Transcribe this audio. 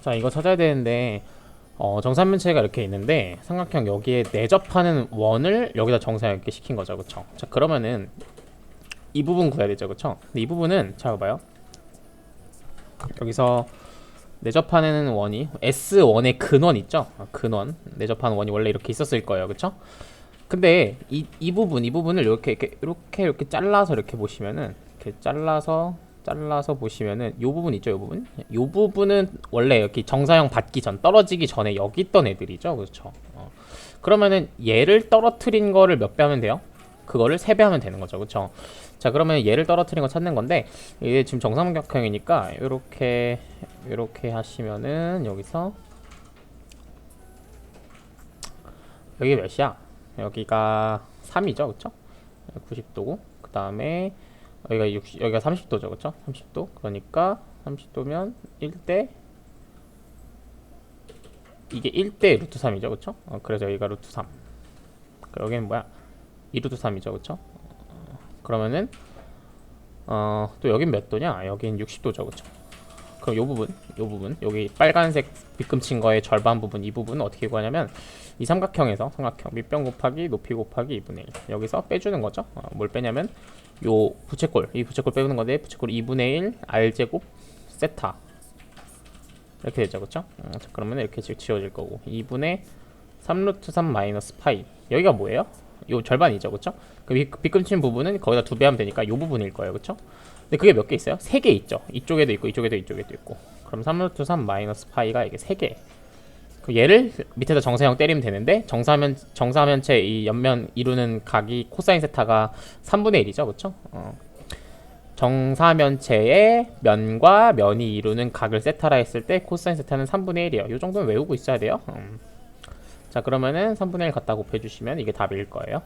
자 이거 찾아야 되는데 어, 정사면체가 이렇게 있는데 삼각형 여기에 내접하는 원을 여기다 정사형 이렇게 시킨 거죠. 그쵸? 자 그러면은 이 부분 구해야 되죠. 그쵸? 근데 이 부분은 잘 봐봐요. 여기서 내접하는 원이 S1의 근원 있죠? 아, 근원. 내접하는 원이 원래 이렇게 있었을 거예요. 그쵸? 근데 이, 이 부분 이 부분을 이렇게 이렇게 이렇게 이렇게 잘라서 이렇게 보시면은 이렇게 잘라서 잘라서 보시면은 요 부분 있죠 요 부분? 요 부분은 원래 이렇게 정사형 받기 전 떨어지기 전에 여기 있던 애들이죠. 그렇죠. 어. 그러면은 얘를 떨어뜨린 거를 몇 배 하면 돼요? 그거를 세 배 하면 되는 거죠. 그렇죠? 자 그러면 얘를 떨어뜨린 거 찾는 건데 이게 지금 정삼각형이니까 요렇게 요렇게 하시면은 여기서 여기 몇이야? 여기가 3이죠. 그쵸 90도고 그 다음에 여기가 60, 여기가 30도죠 그쵸? 30도? 그러니까 30도면 1대 이게 1대 루트 3이죠 그쵸? 어, 그래서 여기가 루트 3 여기는 뭐야? 2 루트 3이죠 그쵸? 어, 그러면은 어, 또 여긴 몇 도냐? 여긴 60도죠 그쵸 그럼 요 부분 요 부분. 여기 빨간색 빗금친 거의 절반 부분 이 부분은 어떻게 구하냐면 이 삼각형에서 삼각형 밑변 곱하기 높이 곱하기 2분의 1 여기서 빼주는 거죠. 어, 뭘 빼냐면 요 부채꼴 이 부채꼴 빼는 건데 부채꼴 2분의 1 r제곱 세타. 이렇게 되죠? 음, 자, 그러면 이렇게 지- 지워질 거고 2분의 3루트 3 마이너스 파이. 여기가 뭐예요? 요 절반이죠 그쵸? 그 빗- 빗금친 부분은 거기다 두 배 하면 되니까 요 부분일 거예요 그쵸? 근데 그게 몇 개 있어요? 세 개 있죠 이쪽에도 있고 이쪽에도 이쪽에도 있고 그럼 3루트 3 마이너스 파이가 이게 세 개 그 얘를 밑에다 정사형 때리면 되는데 정사면 정사면체 이 옆면 이루는 각이 코사인 세타가 3분의 1이죠, 그렇죠? 어. 정사면체의 면과 면이 이루는 각을 세타라 했을 때 코사인 세타는 3분의 1이에요. 이 정도는 외우고 있어야 돼요. 음. 자 그러면은 3분의 1 갖다 곱해주시면 이게 답일 거예요.